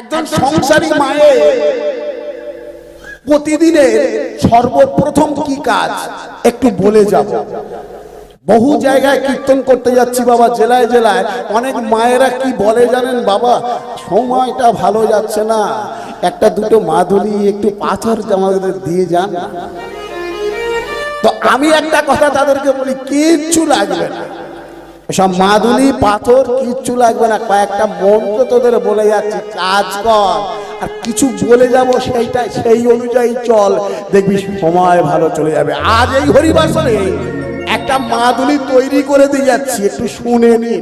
একজন সংসারী মায়ের প্রতিদিনের সর্বপ্রথম কি কাজ? একটু বলে যাব। বহু জায়গায় কীর্তন করতে যাচ্ছি বাবা জেলায় জেলায়। অনেক মায়েরা কি বলে জানেন বাবা? সময়টা ভালো যাচ্ছে না। একটা দুটো মাধুরী একটু পাথর আমাদের দিয়ে যান। তো আমি একটা কথা তাদেরকে বলি কিচ্ছু লাগবে না। সব মাদুলি, পাথর, কিচ্ছু লাগবে না। কয়েকটা মন্ত্র তোদের বলে যাচ্ছি, কাজ কর। আর কিছু বলে যাব সেইটা সেই অনুযায়ী চল। দেখবি সময় ভালো চলে যাবে। আজ এই হরিবাসনে একটা মাদুলি তৈরি করে দিয়ে যাচ্ছি, একটু শুনে নি।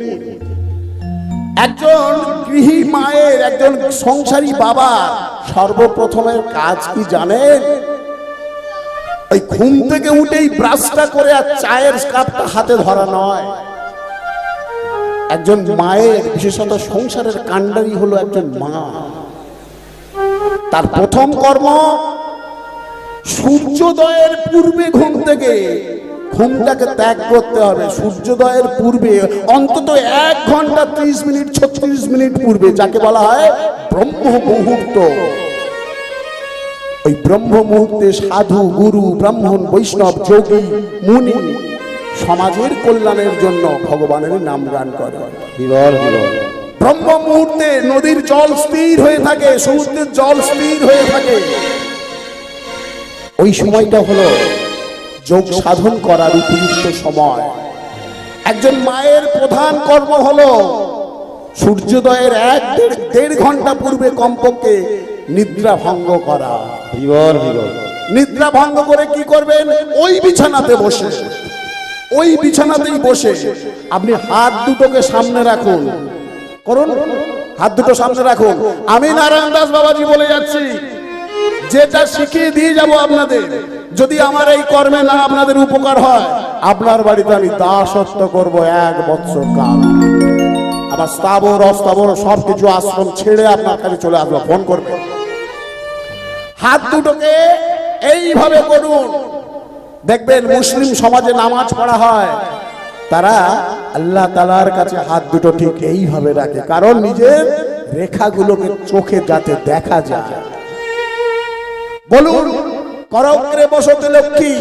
একজন গৃহী মায়ের, একজন সংসারী বাবা সর্বপ্রথমের কাজ কি জানেন? ওই ঘুম থেকে উঠেই ব্রাশটা করে আর চায়ের কাপটা হাতে ধরা নয়। একজন মায়ের বিশেষত সংসারের কাণ্ডারি হলো একজন মা। তার প্রথম কর্ম, সূর্যোদয়ের পূর্বে ঘুম থেকে। ঘুমটাকে ত্যাগ করতে হবে। সূর্যোদয়ের পূর্বে, অন্তত এক ঘণ্টা ত্রিশ মিনিট, ছত্রিশ মিনিট পূর্বে যাকে বলা হয় ব্রহ্ম মুহূর্ত। ওই ব্রহ্ম মুহূর্তে সাধু, গুরু, ব্রাহ্মণ, বৈষ্ণব, যোগী, মুনি সমাজের কল্যাণের জন্য ভগবানের নাম গান করে। ব্রহ্ম মুহূর্তে নদীর জল স্থির হয়ে থাকে সমুদ্রের জল স্থির হয়ে থাকে। ওই সময়টা হলো যোগ সাধন করার উপযুক্ত সময়। একজন মায়ের প্রধান কর্ম হলো সূর্যোদয়ের এক দেড় ঘণ্টা পূর্বে কমপক্ষে নিদ্রা ভঙ্গ করা। নিদ্রা ভঙ্গ করে কি করবেন? ওই বিছানাতে বসে। ওই বিছানাতেই বসে। আপনি হাত দুটোকে সামনে রাখুন। করুন। হাত দুটো সামনে রাখুন। আমি নারায়ণ দাস বাবাজি বলে যাচ্ছি। যেটা শিখিয়ে দিয়ে যাব আপনাদের। যদি আমার এই কর্মে না আপনাদের উপকার হয়, আপনার বাড়িতে আমি দাসত্ব করব এক বছর কাল। আমার স্থাবর, অস্থাবর সব কিছু আশ্রম ছেড়ে আপনার কাছে চলে আসব। ফোন করবে। হাত দুটোকে এইভাবে করুন। দেখবেন মুসলিম সমাজে নামাজ পড়া হয়। তারা আল্লাহ তালার কাছে হাত দুটো ঠিক এইভাবে রাখে। কারণ নিজের রেখাগুলোকে চোখে যাতে দেখা যায়। বলুন করগ্রে বসতে লক্ষ্মী,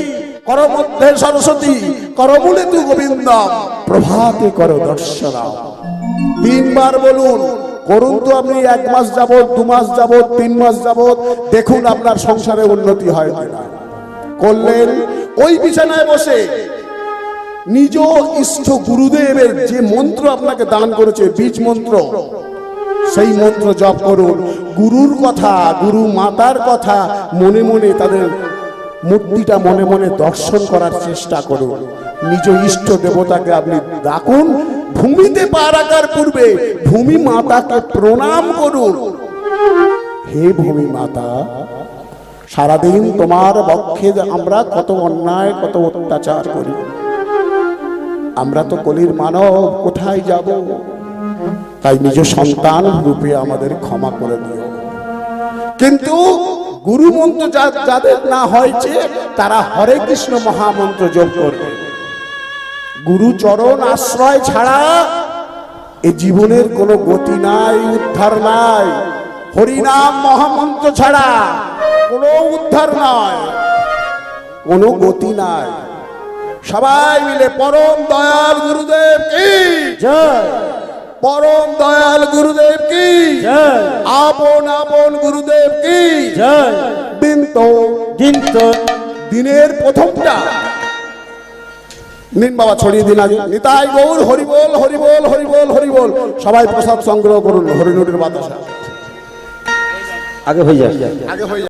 কর মধ্যে সরস্বতী করমূলে তু গোবিন্দম প্রভাতে করো দর্শনাম তিনবার বলুন, করুন তো আপনি এক মাস যাবত দু মাস যাবত তিন মাস যাবত দেখুন আপনার সংসারে উন্নতি হয় কিনা। করলেন ওই বিছানায় বসে নিজ ইষ্ট গুরুদেবের যে মন্ত্র আপনাকে দান করেছে, বীজ মন্ত্র, সেই মন্ত্র জপ করুন। গুরুর কথা, গুরু মাতার কথা মনে মনে তাদের মূর্তিটা মনে মনে দর্শন করার চেষ্টা করুন। নিজ ইষ্ট দেবতাকে আপনি ডাকুন, ভূমিতে পা রাখার পূর্বে ভূমি মাতাকে প্রণাম করুন। হে ভূমি মাতা সারাদিন তোমার পক্ষে আমরা কত অন্যায়, কত অত্যাচার করি। আমরা তো কলির মানব, কোথায় যাব? তাই নিজ সন্তান রূপে আমাদের ক্ষমা করে দিও। কিন্তু গুরু মন্ত্র যাদের না হয়েছে, তারা হরে কৃষ্ণ মহামন্ত্র যোগ করবে। গুরু চরণ আশ্রয় ছাড়া এ জীবনের কোনো গতি নাই, উদ্ধার নাই। হরিনাম মহামন্ত্র ছাড়া কোনো উদ্ধার নাই কোনো গতি নাই। সবাই মিলে পরম দয়াল গুরুদেব কি? পরম দয়াল গুরুদেব কি? জয়। আপন আপন গুরুদেব কি? জয়। দিন তো দিনের প্রথমটা। নিন বাবা ছড়িয়ে দিন আগে নিতাই গৌর হরিবোল হরিবোল হরিবোল হরিবোল। সবাই প্রসাদ সংগ্রহ করুন হরিনুরের বাতাসা। আগে হয়ে যায় আগে হয়ে